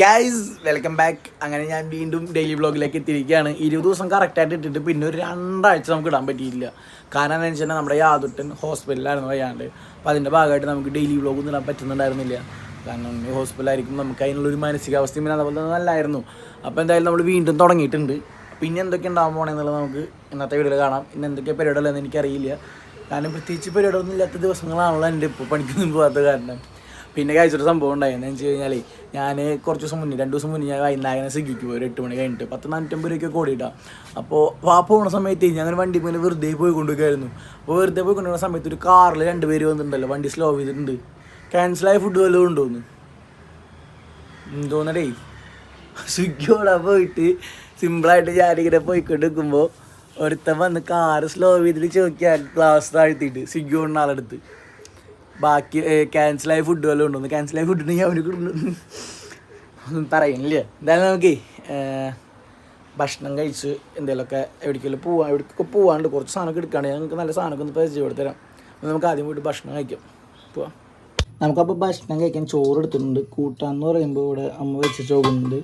Guys welcome back അങ്ങനെ ഞാൻ വീണ്ടും ഡെയിലി വ്ളോഗിലേക്ക് എത്തിയിരിക്കുകയാണ്. ഇരുപത് ദിവസം കറക്റ്റായിട്ട് ഇട്ടിട്ട് പിന്നെ ഒരു രണ്ടാഴ്ച നമുക്ക് ഇടാൻ പറ്റിയില്ല കാരണം എന്താണെന്ന് വെച്ചാൽ നമ്മുടെ യാതൊട്ടൻ ഹോസ്പിറ്റലിലായിരുന്നു വയ്യാണ്ട്. അപ്പോൾ അതിന്റെ ഭാഗമായിട്ട് നമുക്ക് ഡെയിലി വ്ളോഗ് ഒന്നും ഇടാൻ പറ്റുന്നുണ്ടായിരുന്നില്ല. കാരണം ഈ ഹോസ്പിറ്റലായിരിക്കും നമുക്ക് അതിനുള്ളൊരു മാനസികാവസ്ഥയും പിന്നെ അതുപോലെ തന്നെ നല്ലായിരുന്നു. അപ്പോൾ എന്തായാലും നമ്മൾ വീണ്ടും തുടങ്ങിയിട്ടുണ്ട്. പിന്നെ എന്തൊക്കെ ഉണ്ടാകാൻ പോകണമെന്നുള്ളത് നമുക്ക് ഇന്നത്തെ വീഡിയോയിൽ കാണാം. ഇന്ന് എന്തൊക്കെ പരിപാടികളെന്ന് എനിക്കറിയില്ല. കാരണം പ്രത്യേകിച്ച് പരിപാടികളൊന്നും ഇല്ലാത്ത ദിവസങ്ങളാണല്ലോ എന്റെ ഇപ്പോൾ പണിക്കൊന്നും പോകാത്ത കാരണം. പിന്നെ കഴിച്ചൊരു സംഭവം ഉണ്ടായിരുന്നു. എന്ന് വെച്ച് കഴിഞ്ഞാൽ ഞാൻ കുറച്ച് ദിവസം മുന്നേ രണ്ട് ദിവസം മുന്നേ ഞാൻ വൈകുന്നേരം സ്വിഗ്ഗിക്ക് പോയി ഒരു എട്ട് മണി കഴിഞ്ഞിട്ട്. പത്ത് നാനൂറ്റമ്പത് രൂപയ്ക്ക് ഓടിയിട്ടാണ് അപ്പോൾ വാപ്പ പോണ സമയത്ത് ഞാൻ വണ്ടി പോലെ വെറുതെ പോയി കൊണ്ടുപോയിരുന്നു അപ്പോൾ വെറുതെ പോയി കൊണ്ടുപോകുന്ന സമയത്ത് ഒരു കാറിൽ രണ്ട് പേര് വന്നിട്ടുണ്ടല്ലോ വണ്ടി സ്ലോ ചെയ്തിട്ടുണ്ട്. ക്യാൻസലായ ഫുഡ് വല്ലതും ഉണ്ടോന്ന് തോന്നടേ സ്വിഗ്ഗിയോടെ പോയിട്ട് സിമ്പിളായിട്ട് ഞാനിങ്ങനെ പോയിക്കൊണ്ട് നിൽക്കുമ്പോൾ ഒരുത്തൻ വന്ന് കാറ് സ്ലോ ചെയ്തിട്ട് ചോദിക്കാൻ ഗ്ലാസ് താഴ്ത്തിയിട്ട്. സ്വിഗ്ഗി കൊണ്ട ആളെടുത്ത്. ബാക്കി ക്യാൻസലായ ഫുഡ് വല്ലതും ഉണ്ടോ? ക്യാൻസലായ ഫുഡ് ഉണ്ടെങ്കിൽ അവന് ഒന്നും പറയുന്നില്ല എന്തായാലും നമുക്ക് ഭക്ഷണം കഴിച്ച് എന്തെങ്കിലുമൊക്കെ എവിടേക്കെങ്കിലും പോവാം എവിടേക്കൊക്കെ പോവാണ്ട് കുറച്ച് സാധനമൊക്കെ എടുക്കുകയാണെങ്കിൽ നിങ്ങൾക്ക് നല്ല സാധനമൊക്കെ ഒന്ന് പരിചയപ്പെടുത്തി തരാം. നമുക്ക് ആദ്യം പോയിട്ട് ഭക്ഷണം കഴിക്കാം. പോവാം. നമുക്കപ്പോൾ ഭക്ഷണം കഴിക്കാൻ ചോറ് എടുത്തിട്ടുണ്ട്. കൂട്ടാന്ന് പറയുമ്പോൾ ഇവിടെ അമ്മ വെച്ച് ചോറുണ്ട്.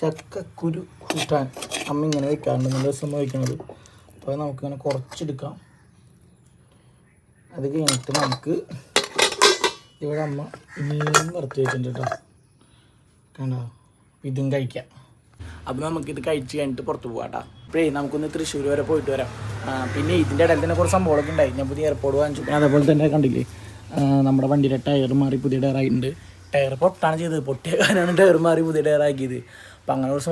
ചക്കക്കുരു കൂട്ടാൻ. അമ്മ ഇങ്ങനെ വെക്കാറുണ്ട്. നല്ല രസം വയ്ക്കണത് അപ്പോൾ നമുക്കിങ്ങനെ കുറച്ചെടുക്കാം. അത് കഴിഞ്ഞിട്ട് നമുക്ക് ഇവിടെ അമ്മ മീൻ നിർത്തി വെച്ചിട്ടുണ്ട് കേട്ടോ കണ്ടോ? ഇതും കഴിക്കാം. അപ്പോൾ ഇത് കഴിച്ച് കഴിഞ്ഞിട്ട് പുറത്ത് പോകാം കേട്ടോ അപ്പോഴേ നമുക്കൊന്ന് തൃശ്ശൂർ വരെ പോയിട്ട് വരാം. പിന്നെ ഇതിന്റെ ഇടയിൽ തന്നെ കുറച്ച് സംഭവങ്ങളൊക്കെ ഉണ്ടായി. ഞാൻ പുതിയ എയർപോർട്ട് വാങ്ങിച്ചു. പിന്നെ അതേപോലെ തന്നെ കണ്ടില്ലേ? നമ്മുടെ വണ്ടിയുടെ ടയർ മാറി പുതിയ ടയർ ആയിട്ടുണ്ട്. ടയർ പൊട്ടാണ് ചെയ്തത്. പൊട്ടിയ കാരണമാണ് ടയർ മാറി പുതിയ ടയർ ആക്കിയത്. അപ്പം അങ്ങനെ കുറച്ച്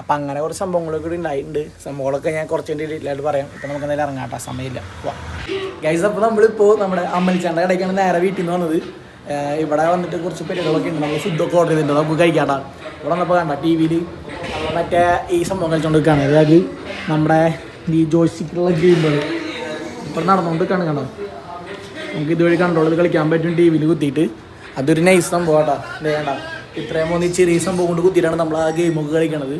അപ്പം അങ്ങനെ കുറച്ച് സംഭവങ്ങളൊക്കെ ഇവിടെ ഉണ്ടായിട്ടുണ്ട്. സംഭവങ്ങളൊക്കെ ഞാൻ കുറച്ച് ഡീറ്റെയിൽ പറയാം. ഇപ്പം നമുക്ക് എന്തായാലും ഇറങ്ങാട്ട സമയമില്ല. ഗൈസ് അപ്പോൾ നമ്മളിപ്പോൾ നമ്മുടെ അമ്മലിച്ചാണ്ട കടയ്ക്കാണ് നേരെ വീട്ടിൽ നിന്ന് വന്നത്. ഇവിടെ വന്നിട്ട് കുറച്ച് പരിപാടികളൊക്കെ ഉണ്ട്. നമ്മൾ ഫുഡൊക്കെ ഓർഡർ ചെയ്തിട്ടുണ്ട്. നമുക്ക് കഴിക്കാട്ടാ ഇവിടെ വന്നപ്പോൾ കണ്ട ടി വിയിൽ മറ്റേ ഈ സംഭവം കളിച്ചുകൊണ്ടിരിക്കുകയാണ് അതായത് നമ്മുടെ ഈ ജോസിക്കുള്ള ഗെയിമുകൾ ഇപ്പം നടന്നുകൊണ്ടിരിക്കുകയാണ് കണ്ടോ? നമുക്ക് ഇതുവഴി കൺട്രോൾ കളിക്കാൻ പറ്റും ടി വിയിൽ കുത്തിയിട്ട്. അതൊരു നൈസ് സംഭവം കേട്ടോ. വേണ്ട ഇത്രയും മൂന്ന് ചെറിയ സംഭവം കൊണ്ട് കുത്തിയിട്ടാണ് നമ്മൾ ആ ഗെയിമൊക്കെ കളിക്കണത്.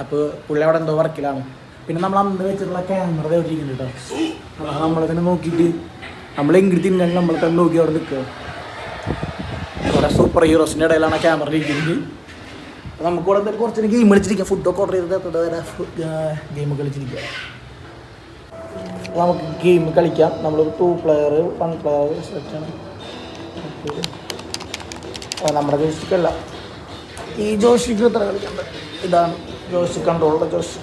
അപ്പോൾ പുള്ളി അവിടെ എന്തോ വർക്കിലാണ്. പിന്നെ നമ്മൾ അന്ന് വെച്ചിട്ടുള്ള ക്യാമറ വെച്ചിരിക്കുന്നുണ്ട് കേട്ടോ നമ്മളെ തന്നെ നോക്കിയിട്ട് നമ്മൾ എങ്കിൽ തിന്നാലും നമ്മളെ തന്നെ നോക്കി അവിടെ നിൽക്കുക. കുറേ സൂപ്പർ ഹീറോസിന്റെ ഇടയിലാണ് ആ ക്യാമറ ഇരിക്കുന്നത്. അപ്പോൾ നമുക്ക് ഇവിടെ എന്തെങ്കിലും കുറച്ച് ഗെയിം കളിച്ചിരിക്കാം. ഫുഡൊക്കെ ഓർഡർ ചെയ്തിട്ട് വരെ ഗെയിം കളിച്ചിരിക്കുക നമുക്ക് ഗെയിം കളിക്കാം. നമ്മളൊരു ടു പ്ലെയർ വൺ പ്ലെയർ സെറ്റാണ് നമ്മുടെ ജോഷിക്കല്ല ഈ ജോഷിക്ക് എത്ര കളിക്കണ്ട ഇതാണ്. ജോയിസ്റ്റിക് കൺട്രോളുള്ള ജോസ്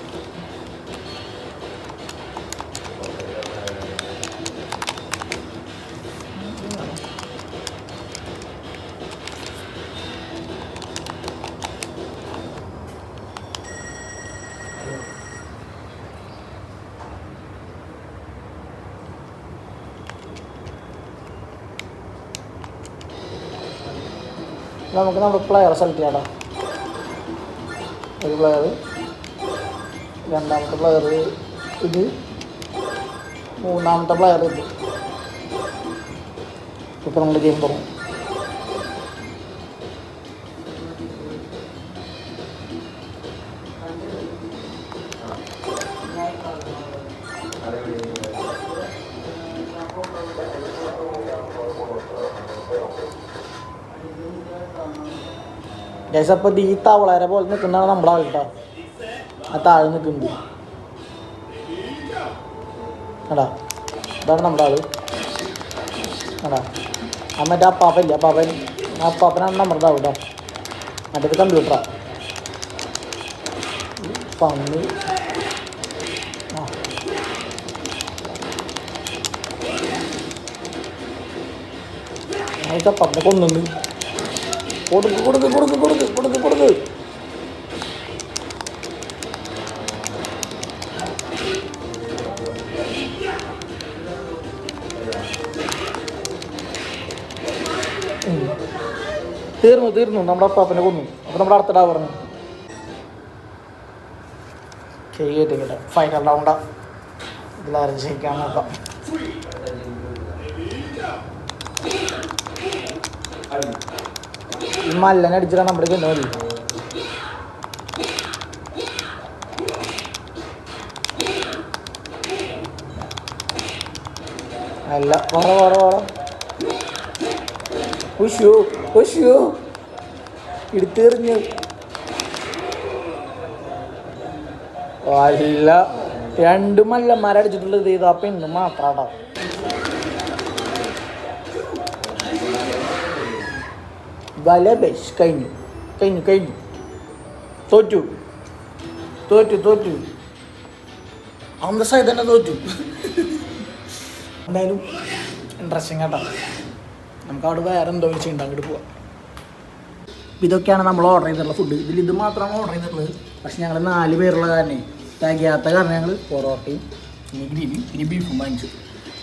നമുക്ക് നമ്മുടെ പ്ലെയർ സെലക്ട് ചെയ്യാം ഒരു പ്ലെയർ രണ്ടാമത്തെ പ്ലെയർ ഇത്. മൂന്നാമത്തെ പ്ലെയർ ഇത്. ഇപ്പം നമ്മൾ ഗെയിം തുടങ്ങും. ഗൈസ് അപ്പോൾ ഈ തവളരെ പോലെ നിൽക്കുന്നതാണ് നമ്മുടെ ആൾട്ടോ ആ താഴെ നിൽക്കുന്നത് എടാ ഇതാണ് നമ്മുടെ ആൾ. എടാ ആ മറ്റേ അപ്പാപ്പല്ല അപ്പാപ്പൻ. അപ്പാപ്പനാണ് നമ്മുടെ ആൾ കേട്ടോ മറ്റേത് കമ്പ്യൂട്ടറാ. പന്നി. ആ. പന്നി കൊന്നുണ്ട് കൊടുക്ക് കൊടുക്ക് കൊടുക്ക് കൊടുക്ക് കൊടുക്ക് കൊടുക്ക്. തീർന്നു തീർന്നു. നമ്മുടെ അപ്പാപ്പനെ കൊന്നു. അപ്പൊ നമ്മുടെ അടുത്ത ഡാ പറഞ്ഞു കേട്ടെ ഫൈനൽ റൗണ്ടാ ഇതിലാരും ജയിക്കാൻ നോക്കാം. മല്ലനെ അടിച്ചിട്ടാണ് നമ്മുടെ ചെന്നു മതി. അല്ല വേറെ വേറെ വേറെ. ഉഷു ഉഷു എടുത്തെറിഞ്ഞു അല്ല രണ്ട് മല്ലന്മാരടിച്ചിട്ടുള്ളത് ഇതാ പെണ്ണ് മാത്രാടാ. വല ബെഷ് കഴിഞ്ഞു. കഴിഞ്ഞു കഴിഞ്ഞു. തോറ്റു. തോറ്റു തോറ്റു. അന്തസ്സായി തന്നെ തോറ്റു. എന്തായാലും ഇൻട്രസ്റ്റിംഗ് ആട്ടോ. നമുക്ക് അവിടെ വേറെ എന്തോ ചെയ്യണ്ട അങ്ങോട്ട് പോവാം. ഇതൊക്കെയാണ് നമ്മൾ ഓർഡർ ചെയ്തിട്ടുള്ള ഫുഡ് ഇതിൽ ഇത് മാത്രമാണ് ഓർഡർ ചെയ്തിട്ടുള്ളത്. പക്ഷെ ഞങ്ങൾ നാല് പേരുള്ള കാരണേ തികയാത്ത കാരണം ഞങ്ങൾ പൊറോട്ടയും ഇനി ഗ്രീനും ഇനി ബീഫും വാങ്ങിച്ചു.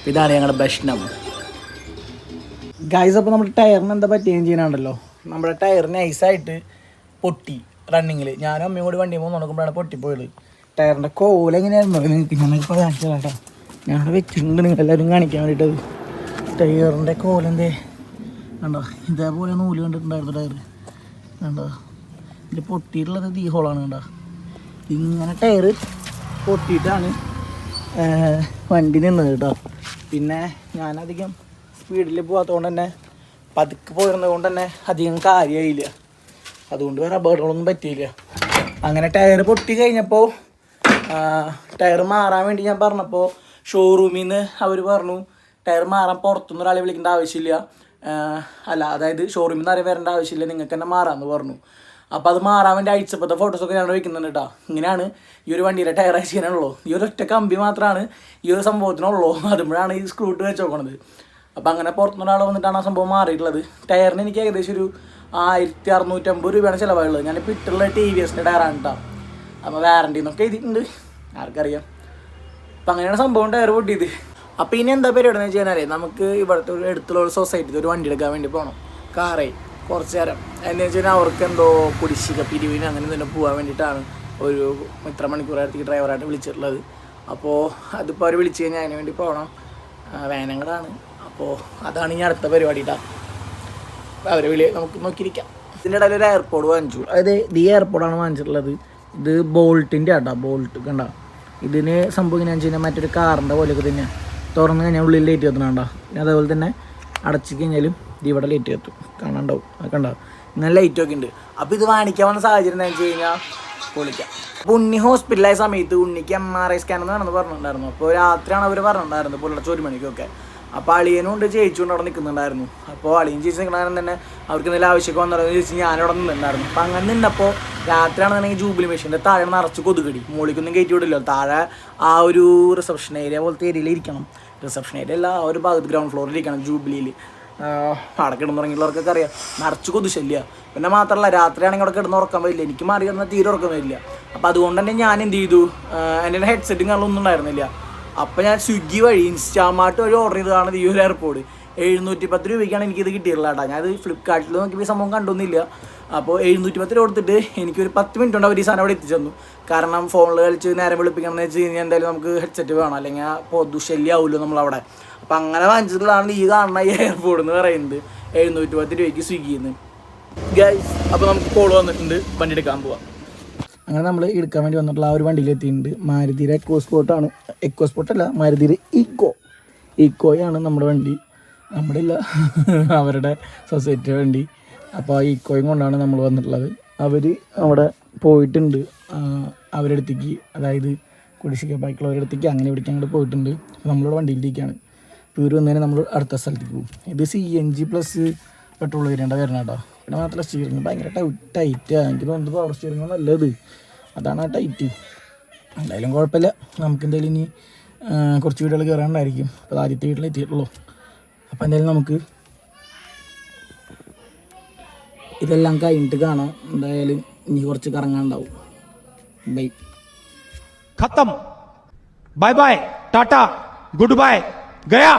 ഇതാണ് ഞങ്ങളുടെ ഭക്ഷണം. ഗൈസ് അപ്പോൾ നമ്മുടെ ടയറിന് എന്താ പറ്റുകയും ചെയ്യാനുണ്ടല്ലോ നമ്മുടെ ടയർ നൈസായിട്ട് പൊട്ടി റണ്ണിങ്ങിൽ ഞാനും അമ്മയും കൂടി വണ്ടി പോകുമ്പോൾ നോക്കുമ്പോഴാണ് പൊട്ടിപ്പോയത്. ടയറിന്റെ കോല എങ്ങനെയായിരുന്നു? നിങ്ങൾക്ക് ഞാനൊക്കെ കാണിച്ചു കേട്ടോ ഞാൻ വെച്ചിട്ടുണ്ട്. നിങ്ങൾ എല്ലാവരും കാണിക്കാൻ വേണ്ടിയിട്ടത് ടയറിന്റെ കോലെന്തേ? കണ്ടോ? ഇതേപോലെ നൂൽ കണ്ടിട്ടുണ്ടായിരുന്നു ടയർ കണ്ടോ? ഇതിൽ പൊട്ടിയിട്ടുള്ളത് തീ ഹോളാണ് കണ്ടോ? ഇങ്ങനെ ടയർ പൊട്ടിയിട്ടാണ് വണ്ടി നിന്നത് കേട്ടോ പിന്നെ ഞാനധികം സ്പീഡിൽ പോകാത്തതുകൊണ്ട് തന്നെ പതുക്കെ പോയിരുന്നത് കൊണ്ട് തന്നെ അധികം കാര്യമായില്ല അതുകൊണ്ട് വേറെ അപകടങ്ങളൊന്നും പറ്റിയില്ല. അങ്ങനെ ടയർ പൊട്ടി കഴിഞ്ഞപ്പോൾ ടയർ മാറാൻ വേണ്ടി ഞാൻ പറഞ്ഞപ്പോൾ ഷോറൂമിൽ നിന്ന് അവർ പറഞ്ഞു ടയർ മാറാൻ പുറത്തുനിന്ന് ഒരാളെ വിളിക്കേണ്ട ആവശ്യമില്ല. അല്ല അതായത് ഷോറൂമിൽ നിന്ന് ആരെയും വരേണ്ട ആവശ്യമില്ല. നിങ്ങൾക്ക് തന്നെ മാറാമെന്ന് പറഞ്ഞു. അപ്പോൾ അത് മാറാൻ വേണ്ടി അയച്ചപ്പോഴത്തെ ഫോട്ടോസൊക്കെ ഞാൻ വയ്ക്കുന്നുണ്ട് കേട്ടോ ഇങ്ങനെയാണ് ഈ ഒരു വണ്ടിയിലെ ടയർ അയച്ചാണുള്ളൂ ഈ ഒരു ഒറ്റ കമ്പി മാത്രമാണ് ഈ ഒരു സംഭവത്തിനുള്ളൂ. അതുമ്പോഴാണ് ഈ സ്ക്രൂട്ട് വെച്ച് നോക്കണത്. അപ്പം അങ്ങനെ പുറത്തുനിന്ന് ഒരാൾ വന്നിട്ടാണ് ആ സംഭവം മാറിയിട്ടുള്ളത്. ടയറിന് എനിക്ക് ഏകദേശം ഒരു ആയിരത്തി അറുന്നൂറ്റമ്പത് രൂപയാണ് ചിലവായുള്ളത്. ഞാനിപ്പോൾ ഇട്ടുള്ള ടി വി എസിന്റെ ടയറാണ് കേട്ടോ അപ്പോൾ വാറണ്ടി എന്നൊക്കെ എഴുതിയിട്ടുണ്ട്. ആർക്കറിയാം. അപ്പം അങ്ങനെയാണ് സംഭവം ടയർ പൊട്ടിയത്. അപ്പോൾ ഇനി എന്താ പരിപാടി എന്ന് വെച്ച് കഴിഞ്ഞാൽ നമുക്ക് ഇവിടുത്തെ ഒരു അടുത്തുള്ള ഒരു സൊസൈറ്റിയിൽ ഒരു വണ്ടി എടുക്കാൻ വേണ്ടി പോകണം കാറേ കുറച്ച് നേരം. എന്ന് വെച്ച് കഴിഞ്ഞാൽ അവർക്ക് എന്തോ കുടിശ്ശിക പിരിവിന് അങ്ങനെ തന്നെ പോകാൻ വേണ്ടിയിട്ടാണ് ഒരു ഇത്ര മണിക്കൂറായിട്ട് ഡ്രൈവറായിട്ട് വിളിച്ചിട്ടുള്ളത്. അപ്പോൾ അതിപ്പോൾ അവർ വിളിച്ച് കഴിഞ്ഞാൽ അതിന് വേണ്ടി പോകണം വേനങ്ങളാണ് അപ്പോൾ അതാണ് ഇനി അടുത്ത പരിപാടി അവരെ വിളി നമുക്ക് നോക്കിയിരിക്കാം. ഇതിന്റെ ഇടയിൽ ഒരു എയർപോർട്ട് വാങ്ങിച്ചു. അതായത് ഇത് എയർപോർട്ടാണ് വാങ്ങിച്ചിട്ടുള്ളത്. ഇത് ബോൾട്ടിന്റെ ആട്ടോ ബോൾട്ട് കണ്ട? ഇതിന് സംഭവം എങ്ങനെയാണെന്ന് വെച്ച് മറ്റൊരു കാറിന്റെ പോലെയൊക്കെ തന്നെയാണ് തുറന്ന് കഴിഞ്ഞാൽ ഉള്ളിൽ ലൈറ്റ് പിന്നെ അതേപോലെ തന്നെ അടച്ചു കഴിഞ്ഞാലും ഇവിടെ ലൈറ്റ് കത്തും. കാണാണ്ടാവും. അത് കണ്ട? ഇങ്ങനെ ലൈറ്റ് ഒക്കെ ഉണ്ട്. അപ്പോൾ ഇത് വാങ്ങിക്കാൻ വന്ന സാഹചര്യം എന്താണെന്ന് വെച്ച് കഴിഞ്ഞാൽ പൊളിക്കാം അപ്പോൾ ഉണ്ണി ഹോസ്പിറ്റലായ സമയത്ത് ഉണ്ണിക്ക് എം ആർ ഐ സ്കാൻ എന്നാണെന്ന് പറഞ്ഞിട്ടുണ്ടായിരുന്നു. അപ്പോൾ രാത്രിയാണ് അവർ പറഞ്ഞിട്ടുണ്ടായിരുന്നത്. പുലർച്ചെ ഒരു മണിക്കൊക്കെ. അപ്പോൾ അളിയനും ഉണ്ട് ചേച്ചിയും അവിടെ നിൽക്കുന്നുണ്ടായിരുന്നു അപ്പോൾ അളിയൻ ചേച്ചി നിൽക്കണ തന്നെ അവർക്ക് എന്തെങ്കിലും ആവശ്യമൊക്കെ വന്നോ ചേച്ചി ഞാനവിടെ നിന്നുണ്ടായിരുന്നു അപ്പം അങ്ങനെ നിന്നപ്പോൾ രാത്രിയാണെന്നുണ്ടെങ്കിൽ ജൂബിലി മെഷീന്റെ താഴെ നിറച്ച് കൊതുകടി. മോളിക്കൊന്നും കയറ്റി വിടില്ല. താഴെ ആ ഒരു റിസപ്ഷൻ ഏരിയ പോലത്തെ ഏരിയയിൽ ഇരിക്കണം. റിസപ്ഷൻ ഏരിയ അല്ല ആ ഒരു ഭാഗത്ത് ഗ്രൗണ്ട് ഫ്ലോറിൽ ഇരിക്കണം ജൂബിലിയിൽ അവിടെ കിടന്നുറങ്ങിയുള്ളവർക്കൊക്കെ അറിയാം. നിറച്ച് കൊതുശല്യ. പിന്നെ മാത്രമല്ല രാത്രിയാണെങ്കിൽ അവിടെ കിടന്ന് ഉറക്കാൻ വരില്ല. എനിക്ക് മാറി കിടന്നാൽ തീരെ ഉറക്കം വരില്ല. അപ്പോൾ അതുകൊണ്ട് തന്നെ ഞാൻ എന്ത് ചെയ്തു? എന്റെ ഹെഡ്സെറ്റും കാര്യങ്ങളൊന്നും ഉണ്ടായിരുന്നില്ല. അപ്പോൾ ഞാൻ സ്വിഗ്ഗി വഴി ഇൻസ്റ്റാമാർട്ട് വഴി ഓർഡർ ചെയ്തതാണ് ഈ ഒരു എയർപോർട്ട് എഴുന്നൂറ്റി പത്ത് രൂപയ്ക്കാണ് എനിക്കിത് കിട്ടിയിട്ടുള്ളത് കേട്ടോ. ഞാനത് ഫ്ലിപ്കാർട്ടിൽ നോക്കിയപ്പോൾ ഈ സംഭവം കണ്ടൊന്നുമില്ല. അപ്പോൾ എഴുന്നൂറ്റി പത്ത് രൂപ കൊടുത്തിട്ട് എനിക്കൊരു പത്ത് മിനിറ്റ് കൊണ്ട് അവർ ഈ സാധനം അവിടെ എത്തിച്ചു കാരണം ഫോണിൽ കളിച്ച് നേരം വിളിപ്പിക്കണം എന്ന് വെച്ച് കഴിഞ്ഞാൽ എന്തായാലും നമുക്ക് ഹെഡ്സെറ്റ് വേണം. അല്ലെങ്കിൽ പൊതു ശല്യമാവുമല്ലോ നമ്മളവിടെ. അപ്പോൾ അങ്ങനെ വാങ്ങിച്ചിട്ടുള്ളതാണ് ഈ കാണുന്ന ഈ എയർപോർട്ട് എന്ന് പറയുന്നത്. എഴുന്നൂറ്റി പത്ത് രൂപയ്ക്ക് സ്വിഗ്ഗിയിൽ നിന്ന് ഗൈസ് അപ്പോൾ നമുക്ക് കോൾ വന്നിട്ടുണ്ട്. വണ്ടി എടുക്കാൻ പോവാം. അങ്ങനെ നമ്മൾ എടുക്കാൻ വേണ്ടി വന്നിട്ടുള്ള ആ ഒരു വണ്ടിയിൽ എത്തിയിട്ടുണ്ട്. മാരുതിയുടെ എക്കോ സ്പോർട്ടാണ് എക്കോ സ്പോർട്ടല്ല മാരുതിയുടെ ഇക്കോ ഇക്കോയാണ് നമ്മുടെ വണ്ടി. നമ്മുടെ ഇല്ല അവരുടെ സൊസൈറ്റിയുടെ വണ്ടി. അപ്പോൾ ആ ഇക്കോയും കൊണ്ടാണ് നമ്മൾ വന്നിട്ടുള്ളത്. അവർ അവിടെ പോയിട്ടുണ്ട്. അവരെടുത്തേക്ക് അതായത് കുടിശ്ശിക ബാക്കിയുള്ളവരുടെ അടുത്തേക്ക് അങ്ങനെ ഇവിടേക്ക് അങ്ങോട്ട് പോയിട്ടുണ്ട്. നമ്മളിവിടെ വണ്ടിയിലേക്കാണ് ഇപ്പോൾ ഇവർ വന്നതിന് നമ്മൾ അടുത്ത സ്ഥലത്തേക്ക് പോകും. ഇത് C N G plus petrol വരേണ്ട വരണം കേട്ടോ. പിന്നെ മാത്രമല്ല സ്റ്റിയറിങ് ഭയങ്കര ടൈറ്റ് ടൈറ്റാണ് എനിക്ക് തോന്നുന്നത് പവർ സ്റ്റിയറിങ് നല്ലത്. അതാണ് ആ ടൈറ്റ് എന്തായാലും കുഴപ്പമില്ല. നമുക്ക് എന്തായാലും ഇനി കുറച്ച് വീടുകൾ കയറാനുണ്ടായിരിക്കും. അപ്പോൾ ആദ്യത്തെ വീട്ടിൽ എത്തിയിട്ടുള്ളൂ. അപ്പോൾ എന്തായാലും നമുക്ക് ഇതെല്ലാം കഴിഞ്ഞിട്ട് കാണാം. എന്തായാലും ഇനി കുറച്ച് കറങ്ങാനുണ്ടാവും. Bye ഖത്തം. Bye bye tata good bye Gaya.